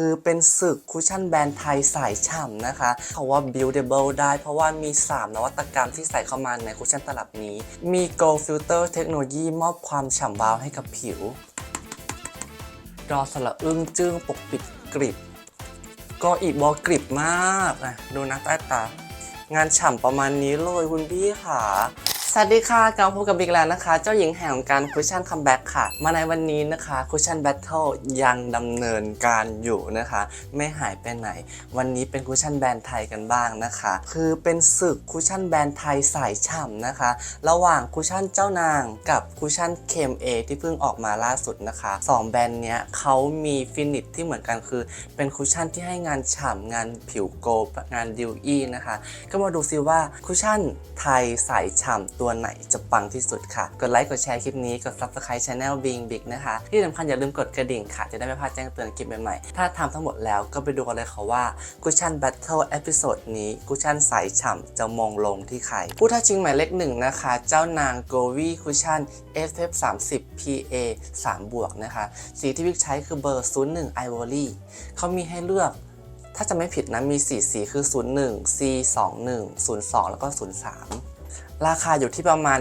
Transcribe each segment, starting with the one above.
คือเป็นศึกคุชชั่นแบรนด์ไทยสายฉ่ำนะคะเขาว่า buildable ได้เพราะว่ามี 3 นวัตกรรมที่ใส่เข้ามาในคุชชั่นตลับนี้ มี g o l Filter เทคโนโลยีมอบความฉ่ำวาวให้กับผิว รอสละอึ้งจึ้งปกปิดกริบ ก็อีกบอกริบมากนะดูนะใต้ตางานฉ่ำประมาณนี้เลยคุณพี่ค่ะ สวัสดีค่ะกลับพบกับบิ๊กแล้วนะคะ เจ้าหญิงแห่งการคุชชั่นคัมแบ็กค่ะ มาในวันนี้นะคะคุชชั่นแบทเทิลยังดำเนินการอยู่นะคะ ไม่หายไปไหน วันนี้เป็นคุชชั่นแบรนด์ไทยกันบ้างนะคะ คือเป็นศึกคุชชั่นแบรนด์ไทยสายฉ่ำนะคะ ระหว่างคุชชั่นเจ้านางกับคุชชั่นเคมเอที่เพิ่งออกมาล่าสุดนะคะสองแบรนด์เนี้ยเขามีฟินิชที่เหมือนกันคือ เป็นคุชชั่นที่ให้งานฉ่ำงานผิวโกลด์งานดิวอี้นะคะ ก็มาดูซิว่าคุชชั่นไทยสายฉ่ำตัวัวไหนจะปังที่สุดค่ะ กดไลค์กดแชร์คลิปนี้กด subscribe channel Being Big นะคะ ที่สำคัญอย่าลืมกดกระดิ่งค่ะ จะได้ไม่พลาดแจ้งเตือนคลิปใหม่ๆ ถ้าทำทั้งหมดแล้วก็ไปดูกันเลยค่ะว่าคุชชั่น Battle Episode นี้คุชชั่นสายฉ่ำจะมองลงที่ใครผู้ท้าชิงหมายเลขหนึ่งนะคะ เจ้านาง g o v i คุชชั่น FF 30 PA 3 บวกนะคะ สีที่วิกใช้คือเบอร์ 01 Ivory เขามีให้เลือกถ้าจะไม่ผิดนะมี 4 สีคือ 01 C 21 02 แล้วก็ 03 ราคาอยู่ที่ประมาณ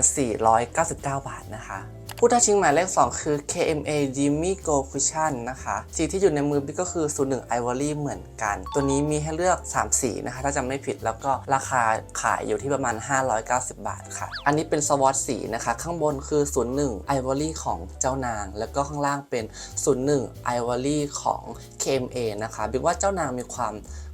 499 บาทนะคะผู้ท้าชิงหมายเลข 2 คือ KMA Jimmy Go Cushion นะคะ สีที่อยู่ในมือบิ๊กก็คือ 01 Ivory เหมือนกัน ตัวนี้มีให้เลือก 3 สีนะคะ ถ้าจำไม่ผิดแล้วก็ราคาขายอยู่ที่ประมาณ 590 บาทค่ะ อันนี้เป็นสวอตสีนะคะ ข้างบนคือ 01 Ivory ของเจ้านาง แล้วก็ข้างล่างเป็น 01 Ivory ของ KMA นะคะบิ๊กว่าเจ้านางมีความ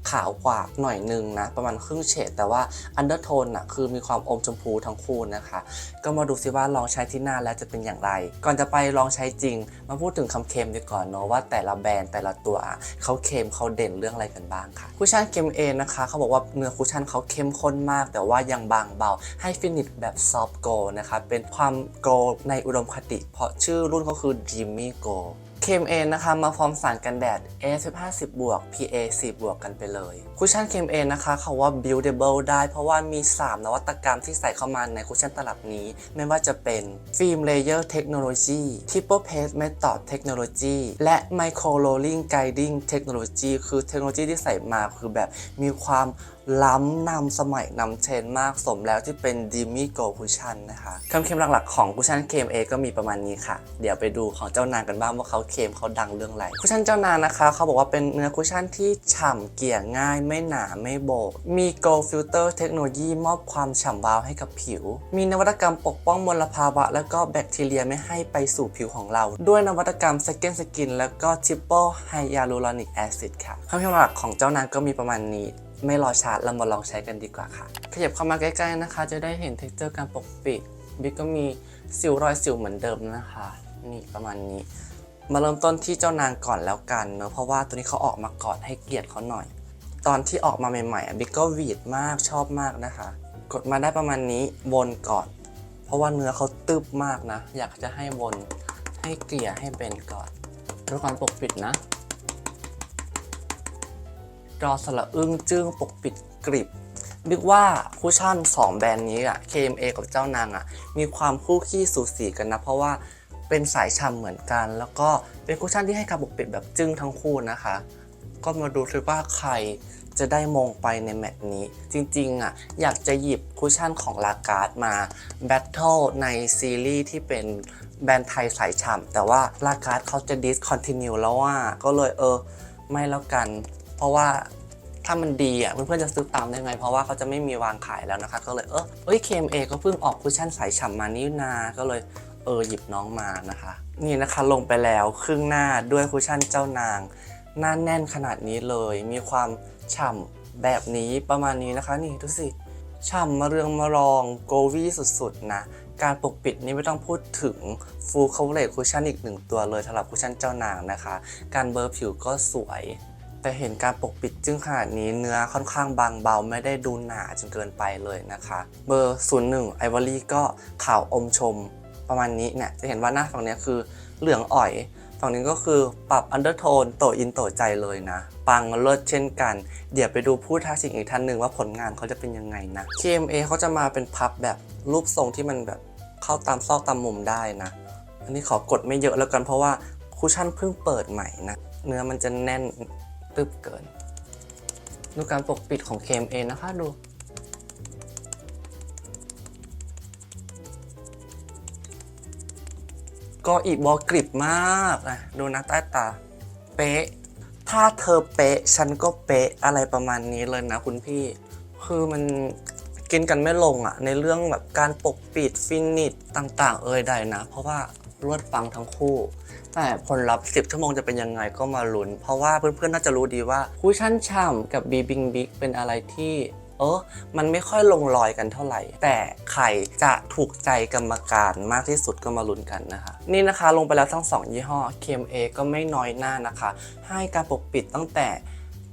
ขาวกว่าหน่อยนึงนะ ประมาณครึ่งเฉดแต่ว่าอันเดอร์โทนอะคือมีความอมชมพูทั้งคู่นะคะ ก็มาดูซิว่าลองใช้ที่หน้าแล้วจะเป็นอย่างไร ก่อนจะไปลองใช้จริง มาพูดถึงคำเค็มดีก่อนเนาะว่าแต่ละแบรนด์แต่ละตัวอะเขาเค็มเขาเด่นเรื่องอะไรกันบ้างค่ะคุชชั่นเค็มเองนะคะเขาบอกว่าเนื้อคุชชั่นเขาเข้มข้นมาก แต่ว่ายังบางเบา ให้ฟินิชแบบซอฟต์โกนะคะเป็นความโกลในอุดมคติ เพราะชื่อรุ่นเขาคือ Jimmy Go เคมเอนะคะมาพร้อมสารกันแดด SPF 50บวก PA 4บวกกันไปเลยคุชชั่นเคมเอนะคะเขาว่า buildable ได้เพราะว่ามี 3 นวัตกรรมที่ใส่เข้ามาในคุชชั่นตลับนี้ ไม่ว่าจะเป็นฟิล์มเลเยอร์เทคโนโลยี triple paste method เทคโนโลยีและ micro rolling guiding เทคโนโลยีคือเทคโนโลยีที่ใส่มาคือแบบมีความล้ำนำสมัยนำเทรนมากสมแล้วที่เป็น d i m i Go Cushion นะคะคำเค็มหลักๆของคุชชั่นเคมเอก็มีประมาณนี้ค่ะ เดี๋ยวไปดูของเจ้านางกันบ้างว่าเขาเคมเขาดังเรื่องอะไรคุชชั่นเจ้านางนะคะ เขาบอกว่าเป็นเนื้อคุชชั่นที่ฉ่ำเกลี่ยง่าย ไม่หนาไม่โบก มี Gold Filter เทคโนโลยีมอบความฉ่ำวาวให้กับผิว มีนวัตกรรมปกป้องมลภาวะ และก็แบคทีเรียไม่ให้ไปสู่ผิวของเรา ด้วยนวัตกรรม Second Skin แล้วก็ Triple Hyaluronic Acid ค่ะคำเค็มหลักของเจ้านางก็มีประมาณนี้ ไม่รอชาร์จเรามาลองใช้กันดีกว่าค่ะ ขยับเข้ามาใกล้ๆนะคะ จะได้เห็นเท็กเจอร์การปกปิดบิ๊กก็มีสิวรอยสิวเหมือนเดิมนะคะ นี่ประมาณนี้ มาเริ่มต้นที่เจ้านางก่อนแล้วกันเนอะเพราะว่าตัวนี้เขาออกมาก่อนให้เกียรติเขาหน่อย ตอนที่ออกมาใหม่ๆบิ๊กก็หวีดมากชอบมากนะคะ กดมาได้ประมาณนี้วนก่อน เพราะว่าเนื้อเขาตึบมากนะ อยากจะให้วนให้เกลี่ยให้เป็นก่อนด้วยการปกปิดนะ รอสละอึ้งจึ้งปกปิดกริบบิ๊กว่าคุชชั่น 2 แบรนด์นี้อะ KMA กับเจ้านางอะมีความคู่ขี้สูสีกันนะ เพราะว่าเป็นสายฉ่ำเหมือนกัน แล้วก็เป็นคุชชั่นที่ให้การปกปิดแบบจึ้งทั้งคู่นะคะ ก็มาดูซิว่าใครจะได้มงไปในแมตช์นี้ จริงๆอะอยากจะหยิบคุชชั่นของลาการ์ดมาแบทเทิลในซีรีส์ที่เป็นแบรนด์ไทยสายฉ่ำแต่ว่าลาการ์ดเขาจะ discontinue แล้วว่าก็เลยเออ ไม่แล้วกัน เพราะว่าถ้ามันดีอะเพื่อนๆจะซื้อตามได้ไง เพราะว่าเขาจะไม่มีวางขายแล้วนะคะ ก็เลยเออเอ้ย KMA ก็เพิ่งออกคุชชั่นสายฉ่ำมานี่นา ก็เลยเออหยิบน้องมานะคะ นี่นะคะลงไปแล้วครึ่งหน้าด้วยคุชชั่นเจ้านาง หน้าแน่นขนาดนี้เลย มีความฉ่ำแบบนี้ประมาณนี้นะคะ นี่ดูสิฉ่ำมาเรืองมารองโกวี่สุดๆนะ การปกปิดนี่ไม่ต้องพูดถึง full coverage cushion อีกหนึ่งตัวเลยสำหรับคุชชั่นเจ้านางนะคะ การเบอร์ผิวก็สวย แต่เห็นการปกปิดจึงขนาดนี้เนื้อค่อนข้างบางเบาไม่ได้ดูหนาจนเกินไปเลยนะคะ เบอร์ 01 ไอวอรี่ก็ขาวอมชมประมาณนี้เนี่ยจะเห็นว่าหน้าฝั่งนี้คือเหลืองอ่อยฝั่งนี้ก็คือปรับอันเดอร์โทนโตอินโตใจเลยนะ ปังเลิศเช่นกัน เดี๋ยวไปดูผู้ท้าชิงอีกท่านหนึ่งว่าผลงานเขาจะเป็นยังไงนะ KMA เขาจะมาเป็นพับแบบรูปทรงที่มันแบบเข้าตามซอกตามมุมได้นะ อันนี้ขอกดไม่เยอะแล้วกันเพราะว่าคุชชั่นเพิ่งเปิดใหม่นะ เนื้อมันจะแน่น ตึบเกิน ดูการปกปิดของ KMA นะคะดู ก็อีบอกริบมากนะดูนะใต้ตา เป๊ะ ถ้าเธอเป๊ะ ฉันก็เป๊ะอะไรประมาณนี้เลยนะคุณพี่ คือมันกินกันไม่ลงอะในเรื่องแบบการปกปิดฟินิชต่างๆ เอ่ยใดนะ เพราะว่ารวดฟังทั้งคู่ แต่ผลลัพธ์ 10 ชั่วโมงจะเป็นยังไงก็มาลุ้น เพราะว่าเพื่อนๆน่าจะรู้ดีว่าคุชชั่นช่ำกับบีบิงบิ๊กเป็นอะไรที่เออมันไม่ค่อยลงรอยกันเท่าไหร่ แต่ใครจะถูกใจกรรมการมากที่สุดก็มาลุ้นกันนะคะ นี่นะคะลงไปแล้วทั้ง 2 ยี่ห้อ KMA ก็ไม่น้อยหน้านะคะ ให้การปกปิดตั้งแต่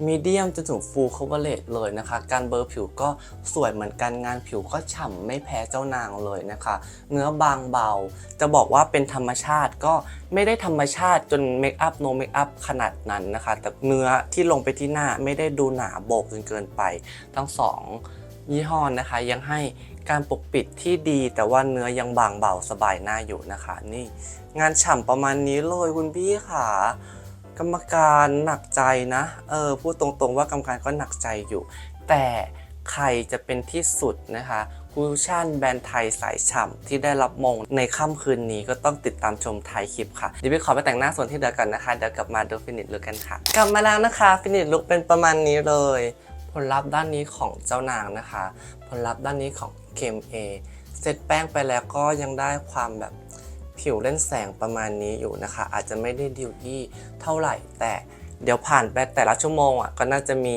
มีเดียมจนถึง full coverage เลยนะคะ การเบลอร์ผิวก็สวยเหมือนกันงานผิวก็ฉ่ำไม่แพ้เจ้านางเลยนะคะ เนื้อบางเบา จะบอกว่าเป็นธรรมชาติก็ไม่ได้ธรรมชาติจนเมคอัพโนเมคอัพขนาดนั้นนะคะ แต่เนื้อที่ลงไปที่หน้าไม่ได้ดูหนาโบกจนเกินไป ทั้งสองยี่ห้อนะคะ ยังให้การปกปิดที่ดีแต่ว่าเนื้อยังบางเบาสบายหน้าอยู่นะคะ นี่ งานฉ่ำประมาณนี้เลยคุณพี่ค่ะ กรรมการหนักใจนะ เออพูดตรงๆว่ากรรมการก็หนักใจอยู่ แต่ใครจะเป็นที่สุดนะคะคูชั่นแบรนด์ไทยสายฉ่ำที่ได้รับมงในค่ำคืนนี้ก็ต้องติดตามชมไทยคลิปค่ะเดี๋ยวพี่ขอไปแต่งหน้าส่วนที่เหลือกันนะคะ เดี๋ยวกลับมาดูฟินิชลุกกันค่ะ กลับมาแล้วนะคะฟินิชลุกเป็นประมาณนี้เลย ผลลัพธ์ด้านนี้ของเจ้านางนะคะ ผลลัพธ์ด้านนี้ของ KMA เซตแป้งไปแล้วก็ยังได้ความแบบ ผิวเล่นแสงประมาณนี้อยู่นะคะ อาจจะไม่ได้ดิวอี้เท่าไหร่ แต่เดี๋ยวผ่านไปแต่ละชั่วโมงอะก็น่าจะมี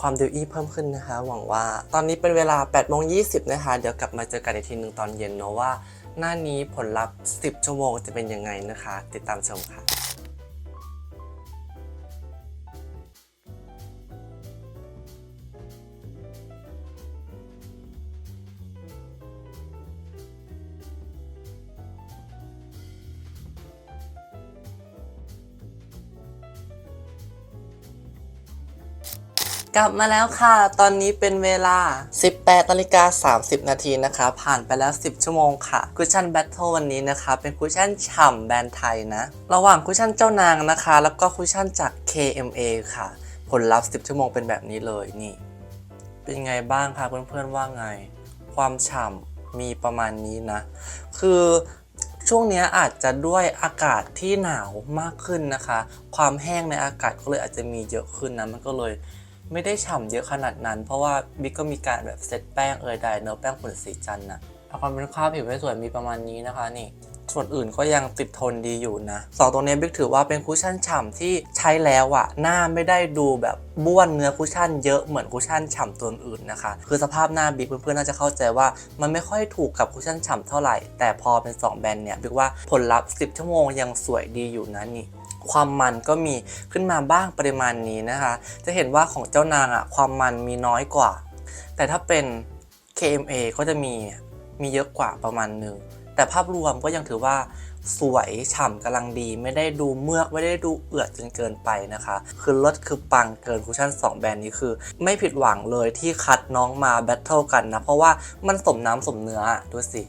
ความดิวอี้เพิ่มขึ้นนะคะ หวังว่า ตอนนี้เป็นเวลา8โมง20 นะคะ เดี๋ยวกลับมาเจอกันอีกทีหนึ่งตอนเย็นเนาะว่า หน้านี้ผลลัพธ์ 10 ชั่วโมงจะเป็นยังไงนะคะ ติดตามชมค่ะ กลับมาแล้วค่ะ ตอนนี้เป็นเวลา 18นาฬิกา30 นาทีนะคะ ผ่านไปแล้ว 10 ชั่วโมงค่ะ คุชชั่นแบทเทิลวันนี้นะคะ เป็นคุชชั่นฉ่ำแบรนด์ไทยนะ ระหว่างคุชชั่นเจ้านางนะคะ แล้วก็คุชชั่นจาก KMA ค่ะ ผลลัพธ์ 10 ชั่วโมงเป็นแบบนี้เลยนี่ เป็นไงบ้างคะเพื่อนๆว่าไง ความฉ่ำมีประมาณนี้นะ คือช่วงนี้อาจจะด้วยอากาศที่หนาวมากขึ้นนะคะ ความแห้งในอากาศก็เลยอาจจะมีเยอะขึ้นนะ มันก็เลย ไม่ได้ฉ่ำเยอะขนาดนั้น เพราะว่าบิ๊กก็มีการแบบเซตแป้งเอยใดเนื้อแป้งผลสีจันนะเอาความเป็นข้าผิวไม่สวยมีประมาณนี้นะคะนี่ส่วนอื่นก็ยังติดทนดีอยู่นะสองตัวนี้บิ๊กถือว่าเป็นคุชชั่นฉ่ำที่ใช้แล้วอะหน้าไม่ได้ดูแบบบ้วนเนื้อคุชชั่นเยอะเหมือนคุชชั่นฉ่ำตัวอื่นนะคะ คือสภาพหน้าบิ๊กเพื่อนๆน่าจะเข้าใจว่ามันไม่ค่อยถูกกับคุชชั่นฉ่ำเท่าไหร่ แต่พอเป็น 2 แบรนด์เนี่ยบิ๊กว่าผลลัพธ์ 10 ชั่วโมงยังสวยดีอยู่นะนี่ ความมันก็มีขึ้นมาบ้างปริมาณนี้นะคะ จะเห็นว่าของเจ้านางอะความมันมีน้อยกว่า แต่ถ้าเป็น KMA ก็จะมีมีเยอะกว่าประมาณหนึ่งแต่ภาพรวมก็ยังถือว่าสวยฉ่ำกำลังดี ไม่ได้ดูเมือกไม่ได้ดูเอือดจนเกินไปนะคะ คือลดคือปังเกินคุชชั่น 2 แบรนด์นี้คือ ไม่ผิดหวังเลยที่คัดน้องมาแบทเทิลกันนะ เพราะว่ามันสมน้ำสมเนื้อดูสิ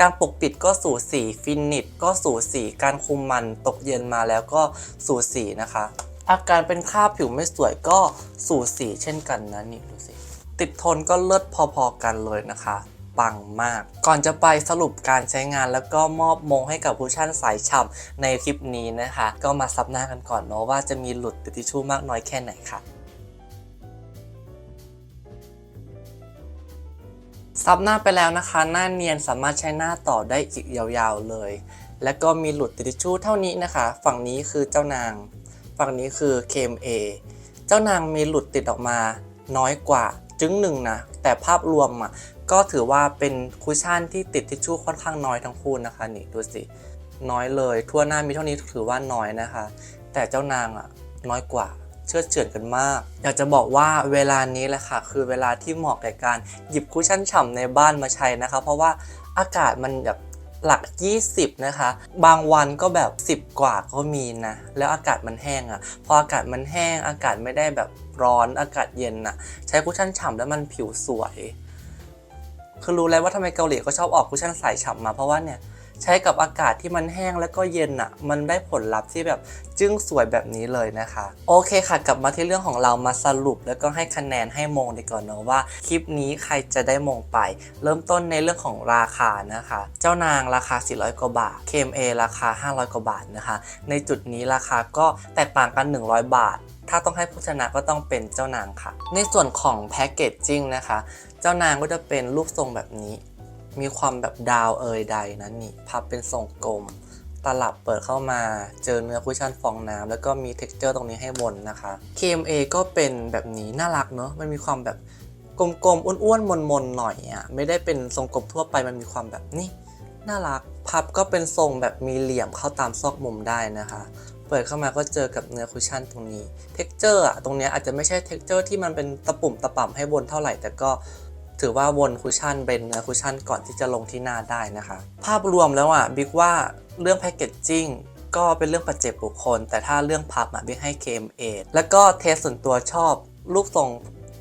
การปกปิดก็สูสีฟินิชก็สูสีการคุมมันตกเย็นมาแล้วก็สูสีนะคะ อาการเป็นคราบผิวไม่สวยก็สูสีเช่นกันนะนี่ดูสิ ติดทนก็เลิศพอๆกันเลยนะคะปังมาก ก่อนจะไปสรุปการใช้งานแล้วก็มอบมงให้กับผู้ชั่นสายฉ่ำในคลิปนี้นะคะ ก็มาซับหน้ากันก่อนเนาะว่าจะมีหลุดติดทิชชู่มากน้อยแค่ไหนค่ะ ซับหน้าไปแล้วนะคะ หน้าเนียนสามารถใช้หน้าต่อได้อีกยาวๆเลย แล้วก็มีหลุดติดทิชชู่เท่านี้นะคะ ฝั่งนี้คือเจ้านาง ฝั่งนี้คือ KMA เจ้านางมีหลุดติดออกมาน้อยกว่าจึงหนึ่งนะ แต่ภาพรวมอะก็ถือว่าเป็นคุชชั่นที่ติดทิชชู่ค่อนข้างน้อยทั้งคู่นะคะนี่ดูสิ น้อยเลย ทั่วหน้ามีเท่านี้ถือว่าน้อยนะคะ แต่เจ้านางอะน้อยกว่า เชื่อเฉือนกันมาก อยากจะบอกว่าเวลานี้แหละค่ะ คือเวลาที่เหมาะแก่การหยิบคุชชั่นฉ่ำในบ้านมาใช้นะคะ เพราะว่าอากาศมันแบบหลัก 20 นะคะ บางวันก็แบบ 10 กว่าก็มีนะ แล้วอากาศมันแห้งอะ่ะ พออากาศมันแห้ง อากาศไม่ได้แบบร้อน อากาศเย็นน่ะ ใช้คุชชั่นฉ่ำแล้วมันผิวสวย คือรู้แล้วว่าทำไมเกาหลีก็ชอบออกคุชชั่นสายฉ่ำมา เพราะว่าเนี่ย ใช้กับอากาศที่มันแห้งแล้วก็เย็นอะ่ะ มันได้ผลลัพธ์ที่แบบจึ้งสวยแบบนี้เลยนะคะ โอเคค่ะ กลับมาที่เรื่องของเรามาสรุป แล้วก็ให้คะแนนให้มงดีก่อนเนอะว่าคลิปนี้ใครจะได้มงไป เริ่มต้นในเรื่องของราคานะคะ เจ้านางราคา 400 กว่าบาท KMA ราคา 500 กว่าบาทนะคะ ในจุดนี้ราคาก็แตกต่างกัน 100 บาทถ้าต้องให้ผู้ชนะก็ต้องเป็นเจ้านางค่ะ ในส่วนของแพคเกจจิ้งนะคะ เจ้านางก็จะเป็นรูปทรงแบบนี้ มีความแบบดาวเอยใดนั้นนี่พับเป็นทรงกลม ตลับเปิดเข้ามาเจอเนื้อคุชชั่นฟองน้ำแล้วก็มี t e x t อร์ตรงนี้ให้บนนะคะ KMA ก็เป็นแบบนี้น่ารักเนอะมันมีความแบบกลมๆอ้วนๆมนๆหน่อยอะไม่ได้เป็นทรงกลมทั่วไปมันมีความแบบนี่น่ารักพับก็เป็นทรงแบบมีเหลี่ยมเข้าตามซอกมุมได้นะคะเปิดเข้ามาก็เจอกับเนื้อคุชชั่นตรงนี้ เท็กเจอร์อะตรงนี้อาจจะไม่ใช่เท็กเจอร์ที่มันเป็นตะปุ่มตะป่ำให้บนเท่าไหร่ แต่ก็ ถือว่าบนคุชชั่นเป็นเนื้อคุชชั่นก่อนที่จะลงที่หน้าได้นะคะ ภาพรวมแล้วอะบิ๊กว่าเรื่องแพคเกจจิ้งก็เป็นเรื่องปัจเจกบุคคล แต่ถ้าเรื่องพับอะบิ๊กให้ KMA แล้วก็เทสส่วนตัวชอบรูปทรง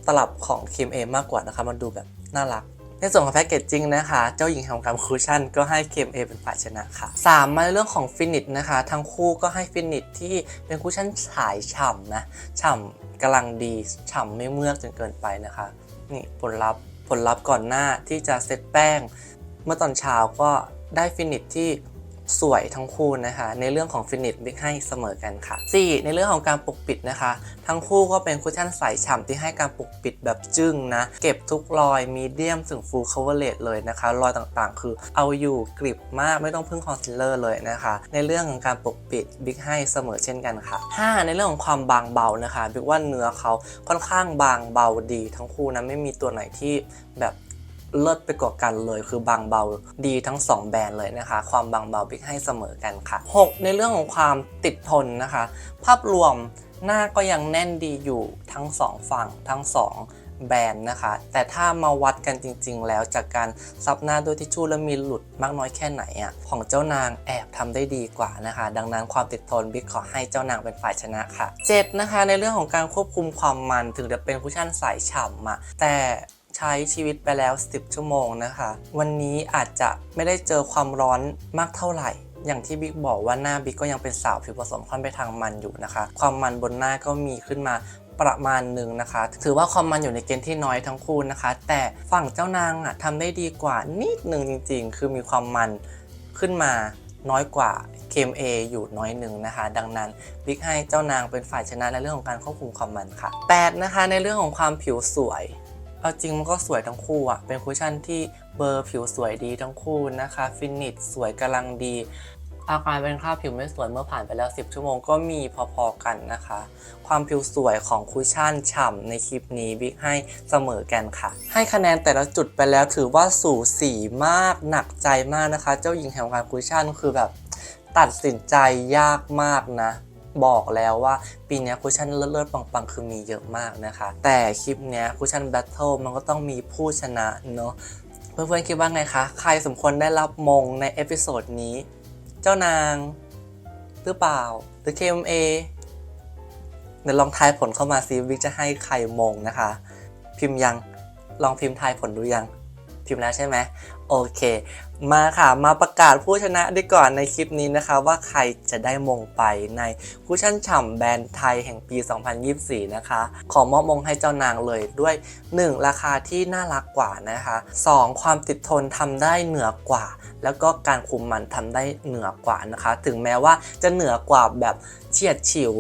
ตลับของ KMA มากกว่านะคะมันดูแบบน่ารักในส่วนของแพคเกจจิ้งนะคะ เจ้าหญิงแห่งการคุชชั่นก็ให้ KMA เป็นฝ่ายชนะค่ะ3มาในเรื่องของฟินิชนะคะ ทั้งคู่ก็ให้ฟินิชที่เป็นคุชชั่นฉายฉ่ำนะ ฉ่ำกำลังดี ฉ่ำไม่เมือกจนเกินไปนะคะ นี่ผลลัพธ์ ผลลัพธ์ก่อนหน้าที่จะเซตแป้ง เมื่อตอนเช้าก็ได้ฟินิชที่ สวยทั้งคู่นะคะ ในเรื่องของฟินิชบิ๊กให้เสมอกันค่ะ 4. ในเรื่องของการปกปิดนะคะ ทั้งคู่ก็เป็นคุชชั่นใสฉ่ำที่ให้การปกปิดแบบจึ้งนะ เก็บทุกรอยมีเดียมถึง full coverage เลยนะคะ รอยต่างๆ คือเอาอยู่กริบมากไม่ต้องพึ่งคอนซีลเลอร์เลยนะคะ ในเรื่องของการปกปิดบิ๊กให้เสมอเช่นกันค่ะ 5. ในเรื่องของความบางเบานะคะบิ๊กว่าเนื้อเขาค่อนข้างบางเบาดีทั้งคู่นะไม่มีตัวไหนที่แบบ เลิศไปกว่ากันเลย คือบางเบาดีทั้ง 2 แบรนด์เลยนะคะ ความบางเบาบิ๊กให้เสมอกันค่ะ 6 ในเรื่องของความติดทนนะคะ ภาพรวมหน้าก็ยังแน่นดีอยู่ทั้ง 2 ฝั่งทั้ง 2แบรนด์นะคะ แต่ถ้ามาวัดกันจริง ๆ แล้วจากการซับหน้าด้วยทิชชู่แล้วมีหลุดมากน้อยแค่ไหนอะของเจ้านางแอบทำได้ดีกว่านะคะ ดังนั้นความติดทนบิ๊กขอให้เจ้านางเป็นฝ่ายชนะค่ะ 7 นะคะ ในเรื่องของการควบคุมความมันถึงจะเป็นคุชชั่นสายฉ่ำอะแต่ ใช้ชีวิตไปแล้ว 10 ชั่วโมงนะคะ วันนี้อาจจะไม่ได้เจอความร้อนมากเท่าไหร่ อย่างที่บิ๊กบอกว่าหน้าบิ๊กก็ยังเป็นสาวผิวผสมค่อนไปทางมันอยู่นะคะ ความมันบนหน้าก็มีขึ้นมาประมาณหนึ่งนะคะ ถือว่าความมันอยู่ในเกณฑ์ที่น้อยทั้งคู่นะคะ แต่ฝั่งเจ้านางอะทำได้ดีกว่านิดหนึ่งจริง ๆ คือมีความมันขึ้นมาน้อยกว่า KMA อยู่น้อยหนึ่งนะคะ ดังนั้นบิ๊กให้เจ้านางเป็นฝ่ายชนะในเรื่องของการควบคุมความมันค่ะ 8 นะคะในเรื่องของความผิวสวย เอาจริงมันก็สวยทั้งคู่อะเป็นคุชชั่นที่เบอร์ผิวสวยดีทั้งคู่นะคะ ฟินิชสวยกำลังดี อาการเป็นคราบผิวไม่สวยเมื่อผ่านไปแล้ว 10 ชั่วโมงก็มีพอๆกันนะคะ ความผิวสวยของคุชชั่นฉ่ำในคลิปนี้บิ๊กให้เสมอกันค่ะ ให้คะแนนแต่ละจุดไปแล้วถือว่าสูสีมากหนักใจมากนะคะ เจ้าหญิงแห่งการคุชชั่นคือแบบตัดสินใจยากมากนะ บอกแล้วว่าปีนี้คุชชั่นเลิศๆปังๆ คือมีเยอะมากนะคะ แต่คลิปเนี้ยคุชชั่นแบทเทิลมันก็ต้องมีผู้ชนะเนาะเพื่อนๆคิดว่าไงคะ ใครสมควรได้รับมงในเอพิโซดนี้ เจ้านาง หรือเปล่า หรือ KMA เดี๋ยวลองทายผลเข้ามาซิวิกจะให้ใครมงนะคะ พิมพ์ยังลองพิมพ์ทายผลดูยังพิมพ์แล้วใช่ไหมโอเค มาค่ะมาประกาศผู้ชนะดีก่อนในคลิปนี้นะคะ ว่าใครจะได้มงไปในคุชชั่นฉ่ำแบรนด์ไทยแห่งปี 2024 นะคะ ขอมอบมงให้เจ้านางเลยด้วย 1. ราคาที่น่ารักกว่านะคะ 2. ความติดทนทำได้เหนือกว่า แล้วก็การคุมมันทำได้เหนือกว่านะคะ ถึงแม้ว่าจะเหนือกว่าแบบเฉียดฉิว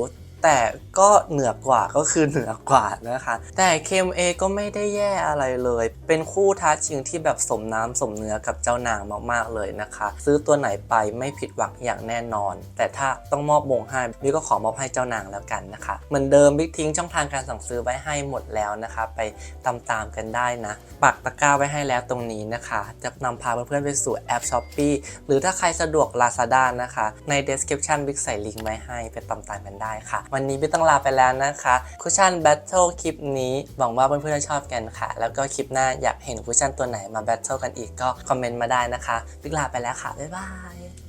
แต่ก็เหนือกว่าก็คือเหนือกว่านะคะ แต่ KMA ก็ไม่ได้แย่อะไรเลย เป็นคู่ท้าชิงที่แบบสมน้ำสมเนื้อกับเจ้านางมากๆเลยนะคะ ซื้อตัวไหนไปไม่ผิดหวังอย่างแน่นอน แต่ถ้าต้องมอบมงให้บิ๊กก็ขอมอบให้เจ้านางแล้วกันนะคะ เหมือนเดิมบิ๊กทิ้งช่องทางการสั่งซื้อไว้ให้หมดแล้วนะคะ ไปตามๆกันได้นะ ปักตะกร้าไว้ให้แล้วตรงนี้นะคะ จะนำพาเพื่อนๆไปสู่แอป Shopee หรือถ้าใครสะดวก Lazada นะคะ ใน description บิ๊กใส่ลิงก์ไว้ให้ไปตามๆกันได้ค่ะวันนี้พี่ต้องลาไปแล้วนะคะคุชชั่นแบทเทิลคลิปนี้ หวังว่าเพื่อนๆจะชอบกันค่ะ แล้วก็คลิปหน้าอยากเห็นคุชชั่นตัวไหนมาแบทเทิลกันอีกก็คอมเมนต์มาได้นะคะพี่ลาไปแล้วค่ะ บ๊ายบาย